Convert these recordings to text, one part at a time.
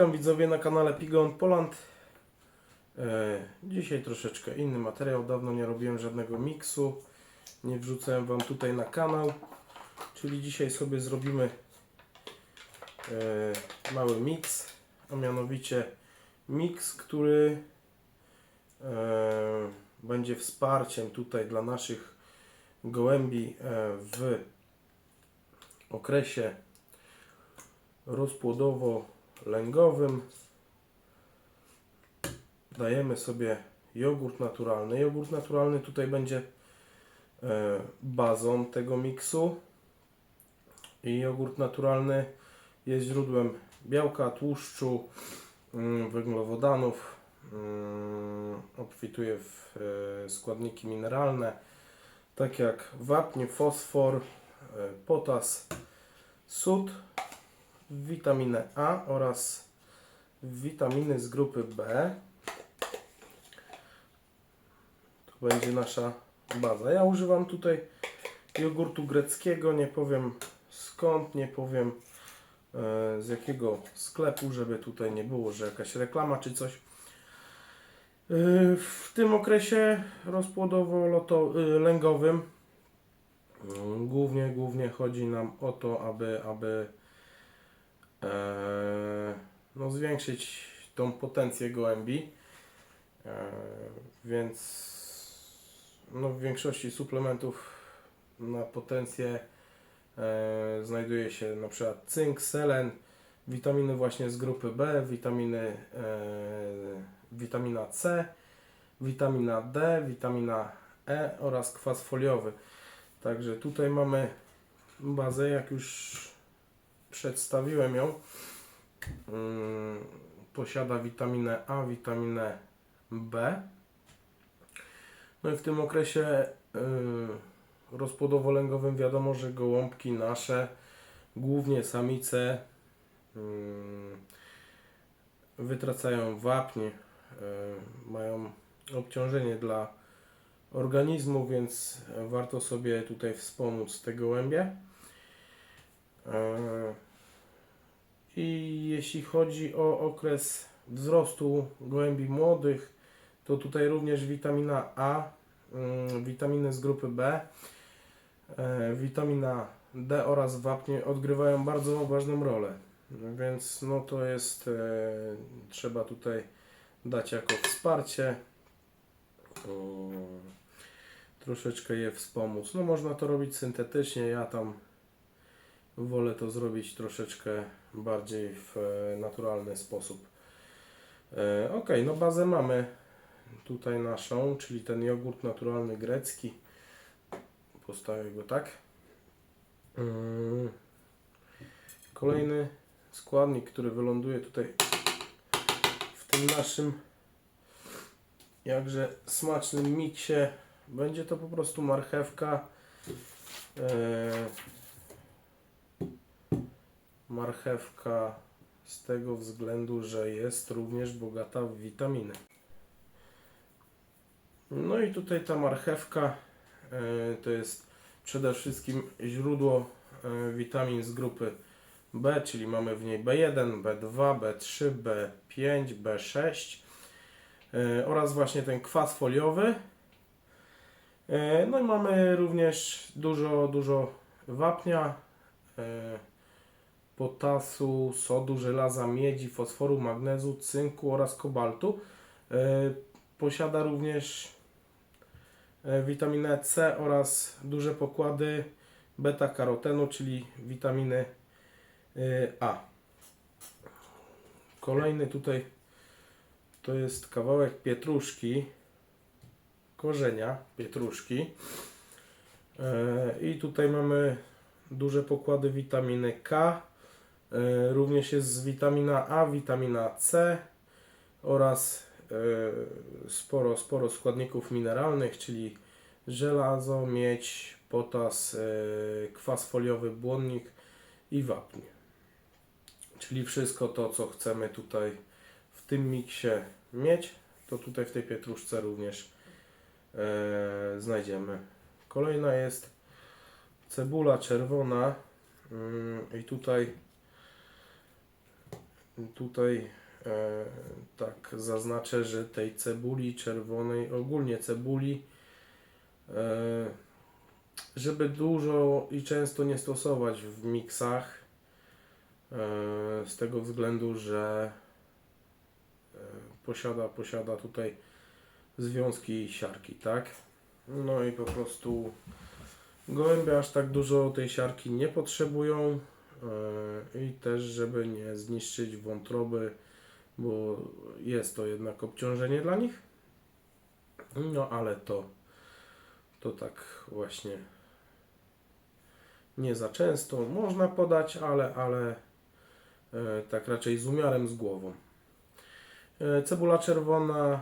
Witam widzowie na kanale Pigon Poland. E, dzisiaj troszeczkę inny materiał. Dawno nie robiłem żadnego miksu. Nie wrzucałem Wam tutaj na kanał. Czyli dzisiaj sobie zrobimy e, mały miks. A mianowicie miks, który e, będzie wsparciem tutaj dla naszych gołębi w okresie rozpłodowo-lęgowym dajemy sobie jogurt naturalny. Jogurt naturalny tutaj będzie e, bazą tego miksu. I jogurt naturalny jest źródłem białka, tłuszczu, mm, węglowodanów, mm, obfituje w e, składniki mineralne, tak jak wapń, fosfor, e, potas, sód, witaminę A oraz witaminy z grupy B. To będzie nasza baza. Ja używam tutaj jogurtu greckiego, nie powiem skąd, nie powiem e, z jakiego sklepu, żeby tutaj nie było, że jakaś reklama czy coś. E, W tym okresie rozpłodowo-lęgowym mm, głównie, głównie chodzi nam o to, aby, aby e, no, zwiększyć tą potencję gołębi. E, więc no, w większości suplementów na potencję e, znajduje się na przykład cynk, selen, witaminy właśnie z grupy B, witaminy, witamina C, witamina D, witamina E oraz kwas foliowy. Także tutaj mamy bazę, jak już przedstawiłem ją. Mm, Posiada witaminę A, witaminę B. No i w tym okresie y, rozpłodowo-lęgowym wiadomo, że gołąbki nasze, głównie samice, mm, wytracają wapń, y, mają obciążenie dla organizmu, więc warto sobie tutaj wspomóc te gołębie. I jeśli chodzi o okres wzrostu gołębi młodych, to tutaj również witamina A, mm, witaminy z grupy B, e, witamina D oraz wapnie odgrywają bardzo ważną rolę. Więc no to jest, e, trzeba tutaj dać jako wsparcie. Troszeczkę je wspomóc. No można to robić syntetycznie, ja tam wolę to zrobić troszeczkę bardziej w e, naturalny sposób. E, ok, no bazę mamy tutaj naszą, czyli ten jogurt naturalny grecki. Postawię go tak. Mm. Kolejny składnik, który wyląduje tutaj w tym naszym jakże smacznym miksie, będzie to po prostu marchewka. Marchewka z tego względu, że jest również bogata w witaminy. No i tutaj ta marchewka e, to jest przede wszystkim źródło e, witamin z grupy B, czyli mamy w niej B1, B2, B3, B5, B6 e, oraz właśnie ten kwas foliowy. E, No i mamy również dużo, dużo wapnia, potasu, sodu, żelaza, miedzi, fosforu, magnezu, cynku oraz kobaltu. E, Posiada również e, witaminę C oraz duże pokłady beta-karotenu, czyli witaminy e, A. Kolejny tutaj to jest kawałek pietruszki, korzenia pietruszki. I tutaj mamy duże pokłady witaminy K. E, Również jest witamina A, witamina C oraz e, sporo, sporo składników mineralnych, czyli żelazo, miedź, potas, e, kwas foliowy, błonnik i wapń. Czyli wszystko to, co chcemy tutaj w tym miksie mieć, to tutaj w tej pietruszce również znajdziemy. Kolejna jest cebula czerwona mm, i tutaj tutaj e, tak zaznaczę, że tej cebuli czerwonej, ogólnie cebuli, e, żeby dużo i często nie stosować w miksach, e, z tego względu, że e, posiada, posiada tutaj związki siarki, tak? No i po prostu gołębie aż tak dużo tej siarki nie potrzebują i też, żeby nie zniszczyć wątroby, bo jest to jednak obciążenie dla nich. No ale to, to tak właśnie nie za często. Można podać, ale, ale e, tak raczej z umiarem, z głową. E, Cebula czerwona e,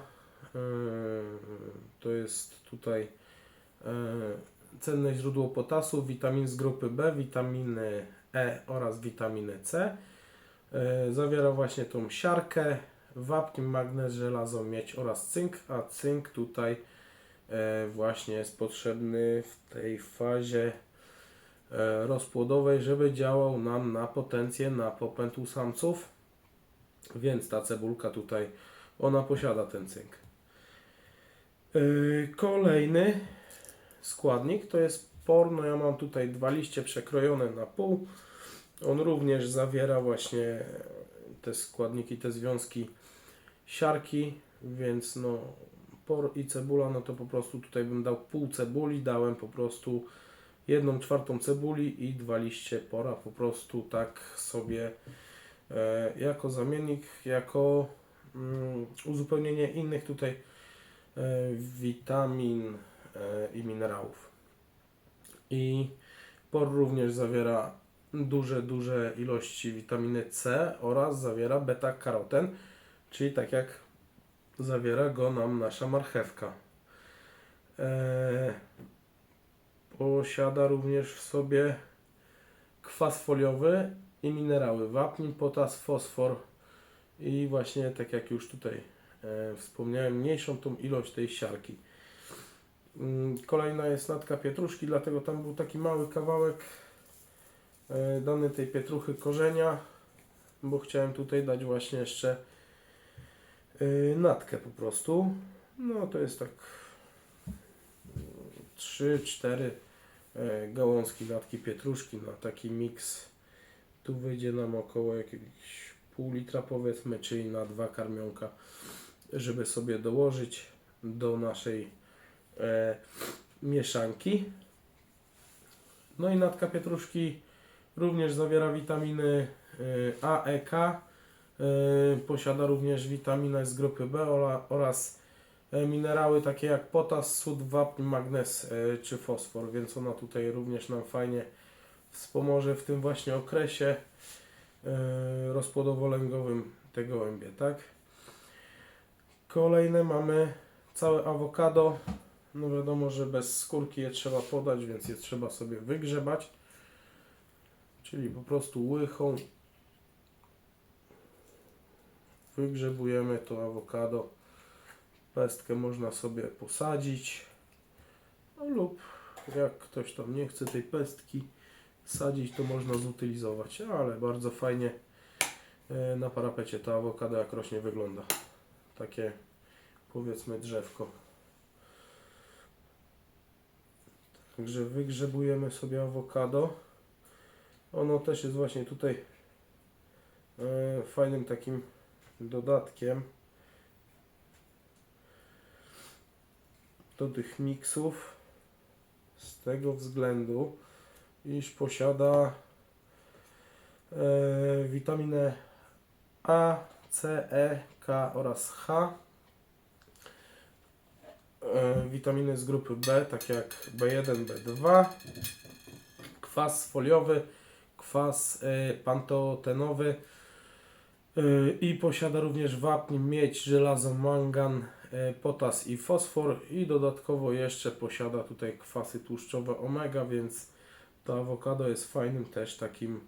to jest tutaj e, cenne źródło potasu, witamin z grupy B, witaminy E oraz witaminy C. E, Zawiera właśnie tą siarkę, wapń, magnez, żelazo, miedź oraz cynk, a cynk tutaj e, właśnie jest potrzebny w tej fazie e, rozpłodowej, żeby działał nam na potencję, na popęd u samców. Więc ta cebulka tutaj, ona posiada ten cynk. Kolejny składnik to jest por. No ja mam tutaj dwa liście przekrojone na pół. On również zawiera właśnie te składniki, te związki siarki, więc no por i cebula, no to po prostu tutaj bym dał pół cebuli, dałem po prostu jedną czwartą cebuli i dwa liście pora, po prostu tak sobie e, jako zamiennik, jako mm, uzupełnienie innych tutaj e, witamin e, i minerałów. I por również zawiera duże, duże ilości witaminy C oraz zawiera beta-karoten, czyli tak jak zawiera go nam nasza marchewka. E, posiada również w sobie kwas foliowy i minerały wapń, potas, fosfor i właśnie tak jak już tutaj e, wspomniałem, mniejszą tą ilość tej siarki. Mm, Kolejna jest natka pietruszki, dlatego tam był taki mały kawałek e, dany tej pietruchy korzenia, bo chciałem tutaj dać właśnie jeszcze e, natkę po prostu. No to jest tak 3-4 gałązki natki pietruszki na taki miks. Tu wyjdzie nam około jakiegoś pół litra powiedzmy, czyli na dwa karmionka, żeby sobie dołożyć do naszej e, mieszanki. No i natka pietruszki również zawiera witaminy e, A, E, K. E, posiada również witaminę z grupy B oraz e, minerały takie jak potas, sód, wapń, magnez czy fosfor, więc ona tutaj również nam fajnie wspomoże w tym właśnie okresie rozpłodowo-lęgowym te gołębie, tak? Kolejne mamy całe awokado. No wiadomo, że bez skórki je trzeba podać, więc je trzeba sobie wygrzebać. Czyli po prostu łychą wygrzebujemy to awokado. Pestkę można sobie posadzić. No lub jak ktoś tam nie chce tej pestki sadzić, to można zutylizować, ale bardzo fajnie e, na parapecie to awokado jak rośnie wygląda. Takie powiedzmy drzewko. Także wygrzebujemy sobie awokado. Ono też jest właśnie tutaj e, fajnym takim dodatkiem do tych miksów z tego względu, iż posiada e, witaminę A, C, E, K oraz H. E, witaminy z grupy B, takie jak B1, B2, kwas foliowy, kwas e, pantotenowy e, i posiada również wapń, miedź, żelazo, mangan, potas i fosfor. I dodatkowo jeszcze posiada tutaj kwasy tłuszczowe omega, więc to awokado jest fajnym też takim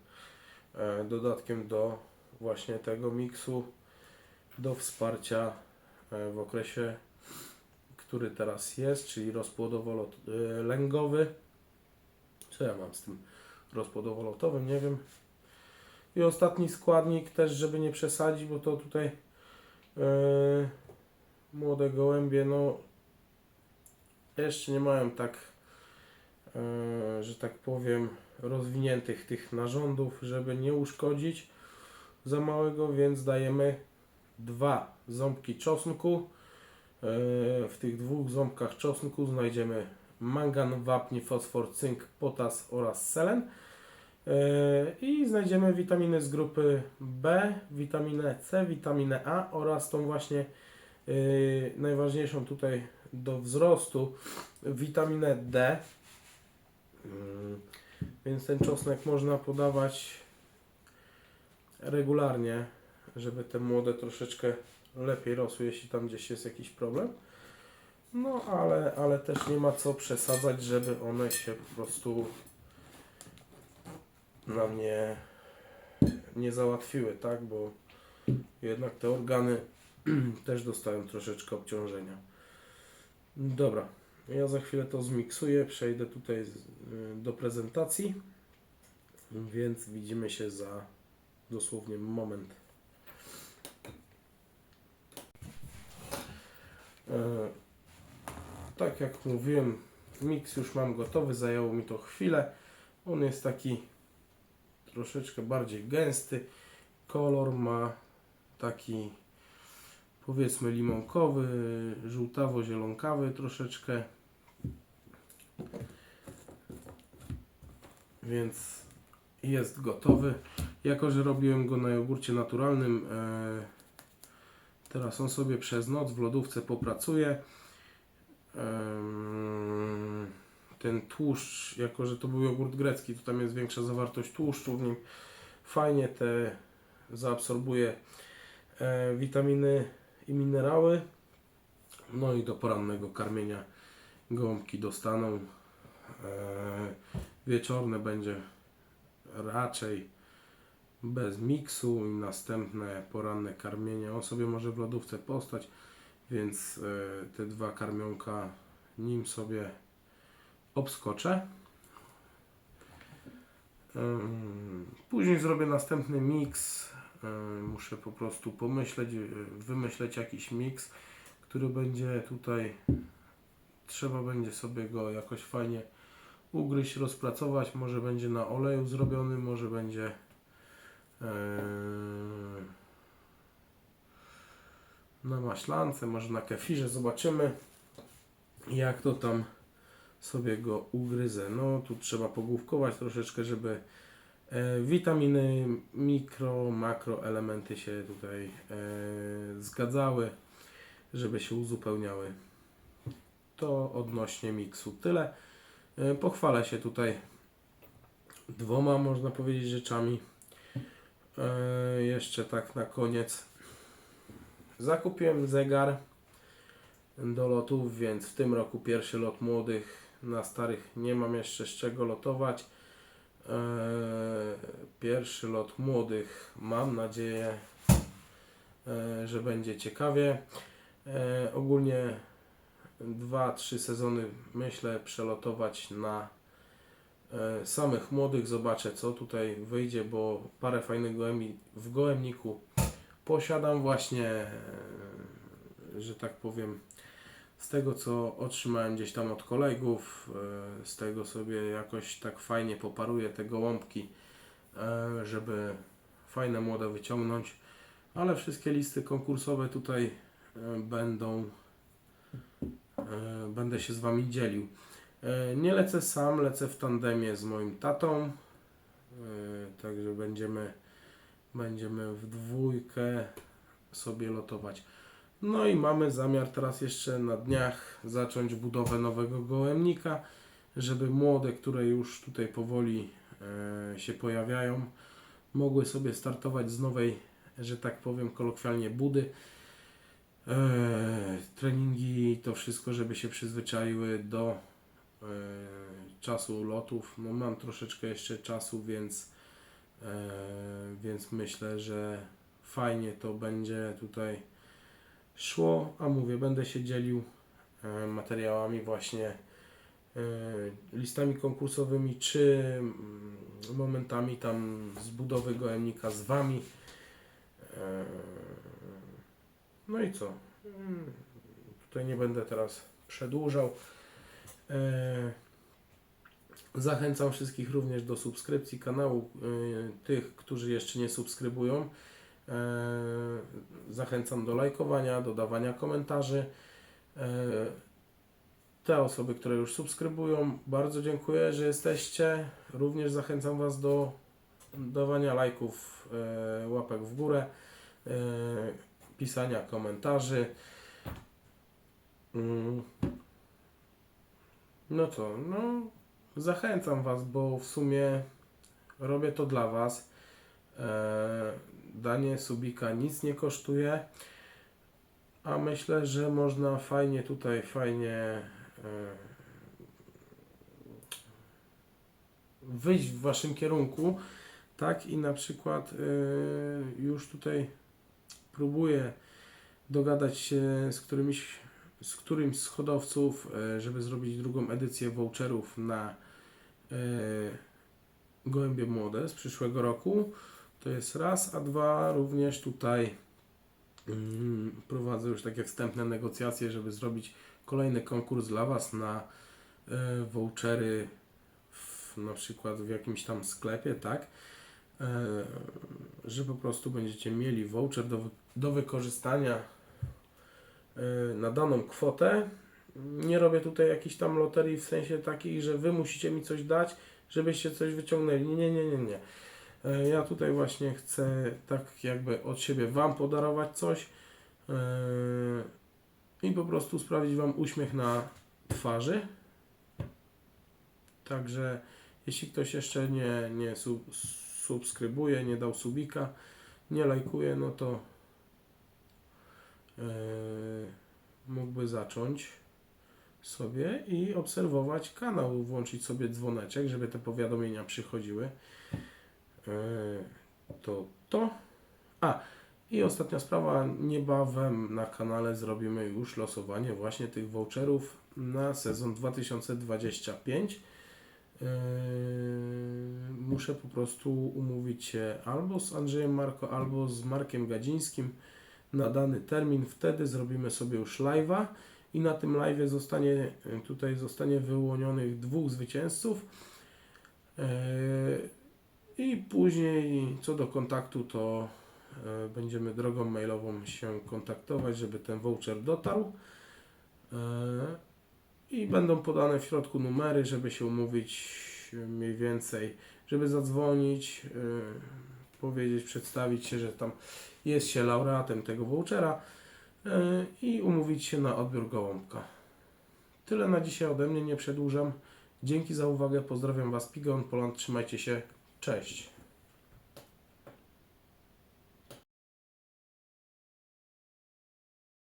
dodatkiem do właśnie tego miksu do wsparcia w okresie, który teraz jest, czyli rozpłodowo-lęgowy. Co ja mam z tym rozpłodowo-lotowym? Nie wiem. I ostatni składnik też, żeby nie przesadzić, bo to tutaj e, młode gołębie, no jeszcze nie mają tak, e, że tak powiem, rozwiniętych tych narządów, żeby nie uszkodzić za małego, więc dajemy dwa ząbki czosnku. E, W tych dwóch ząbkach czosnku znajdziemy mangan, wapń, fosfor, cynk, potas oraz selen. E, I znajdziemy witaminy z grupy B, witaminę C, witaminę A oraz tą właśnie e, najważniejszą tutaj do wzrostu witaminę D. Mm, Więc ten czosnek można podawać regularnie, żeby te młode troszeczkę lepiej rosły, jeśli tam gdzieś jest jakiś problem. No, ale, ale też nie ma co przesadzać, żeby one się po prostu nam nie, nie załatwiły, tak? Bo jednak te organy też dostają troszeczkę obciążenia. Dobra, ja za chwilę to zmiksuję, przejdę tutaj y, do prezentacji, więc widzimy się za dosłownie moment. Tak jak mówiłem, miks już mam gotowy, zajęło mi to chwilę. On jest taki troszeczkę bardziej gęsty. Kolor ma taki powiedzmy limonkowy, żółtawo-zielonkawy troszeczkę. Więc jest gotowy. Jako, że robiłem go na jogurcie naturalnym, e, teraz on sobie przez noc w lodówce popracuje. Ten tłuszcz, jako że to był jogurt grecki, to tam jest większa zawartość tłuszczu w nim. Fajnie te zaabsorbuje e, witaminy i minerały. No i do porannego karmienia gołąbki dostaną. E, wieczorne będzie raczej bez miksu i następne poranne karmienie. On sobie może w lodówce postać, więc e, te dwa karmionka nim sobie obskoczę. Później zrobię następny miks. Muszę po prostu pomyśleć, y, wymyśleć jakiś miks, który będzie tutaj. Trzeba będzie sobie go jakoś fajnie ugryźć, rozpracować. Może będzie na oleju zrobiony, może będzie. Yy, na maślance, może na kefirze. Zobaczymy, jak to tam sobie go ugryzę. No, tu trzeba pogłówkować troszeczkę, żeby e, witaminy, mikro, makro elementy się tutaj e, zgadzały, żeby się uzupełniały. To odnośnie miksu tyle. E, pochwalę się tutaj dwoma, można powiedzieć, rzeczami. E, jeszcze tak na koniec. Zakupiłem zegar do lotów, więc w tym roku pierwszy lot młodych. Na starych nie mam jeszcze z czego lotować. Eee, Pierwszy lot młodych mam nadzieję, e, że będzie ciekawie. E, Ogólnie 2-3 sezony myślę przelotować na e, samych młodych. Zobaczę co tutaj wyjdzie, bo parę fajnych gołębi w gołębniku posiadam właśnie, e, że tak powiem, z tego co otrzymałem gdzieś tam od kolegów, e, z tego sobie jakoś tak fajnie poparuję te gołąbki, e, żeby fajne młode wyciągnąć, ale wszystkie listy konkursowe tutaj e, będą, e, będę się z Wami dzielił. E, Nie lecę sam, lecę w tandemie z moim tatą, e, także będziemy, będziemy w dwójkę sobie lotować. No i mamy zamiar teraz jeszcze na dniach zacząć budowę nowego gołębnika, żeby młode, które już tutaj powoli e, się pojawiają, mogły sobie startować z nowej, że tak powiem kolokwialnie, budy. Treningi, to wszystko, żeby się przyzwyczaiły do czasu lotów. No mam troszeczkę jeszcze czasu, więc, e, więc myślę, że fajnie to będzie tutaj szło, a mówię, będę się dzielił e, materiałami właśnie listami konkursowymi, czy mm, momentami tam z budowy gołębnika z Wami. E, No i co? Mm, Tutaj nie będę teraz przedłużał. E, Zachęcam wszystkich również do subskrypcji kanału. e, Tych, którzy jeszcze nie subskrybują. E, Zachęcam do lajkowania, do dawania komentarzy. Te osoby, które już subskrybują, bardzo dziękuję, że jesteście. Również zachęcam Was do dawania lajków, łapek w górę, pisania komentarzy. No to, no, zachęcam Was, bo w sumie robię to dla Was. E, danie subika nic nie kosztuje, a myślę, że można fajnie tutaj, fajnie e, wyjść w Waszym kierunku, tak i na przykład e, już tutaj próbuję dogadać się z którymiś z którymś z hodowców, e, żeby zrobić drugą edycję voucherów na e, gołębie młode z przyszłego roku. To jest raz, a dwa również tutaj mm, prowadzę już takie wstępne negocjacje, żeby zrobić kolejny konkurs dla Was na e, vouchery w, na przykład w jakimś tam sklepie, tak? Że po prostu będziecie mieli voucher do, do wykorzystania na daną kwotę. Nie robię tutaj jakiejś tam loterii w sensie takiej, że Wy musicie mi coś dać, żebyście coś wyciągnęli. Nie, nie, nie, nie. E, Ja tutaj właśnie chcę tak jakby od siebie Wam podarować coś e, i po prostu sprawić Wam uśmiech na twarzy. Także jeśli ktoś jeszcze nie, nie sub, subskrybuje, nie dał subika, nie lajkuje, no to mógłby zacząć sobie i obserwować kanał, włączyć sobie dzwoneczek, żeby te powiadomienia przychodziły. E, To to. A, i ostatnia sprawa, niebawem na kanale zrobimy już losowanie właśnie tych voucherów na sezon 2025. Yy, muszę po prostu umówić się albo z Andrzejem Marko, albo z Markiem Gadzińskim na dany termin. Wtedy zrobimy sobie już live'a i na tym live'ie zostanie tutaj zostanie wyłonionych dwóch zwycięzców. Yy, I później co do kontaktu, to e, będziemy drogą mailową się kontaktować, żeby ten voucher dotarł. E, I będą podane w środku numery, żeby się umówić e, mniej więcej, żeby zadzwonić, e, powiedzieć, przedstawić się, że tam jest się laureatem tego vouchera e, i umówić się na odbiór gołąbka. Tyle na dzisiaj ode mnie, nie przedłużam. Dzięki za uwagę, pozdrawiam Was, Pigon Poland, trzymajcie się, cześć.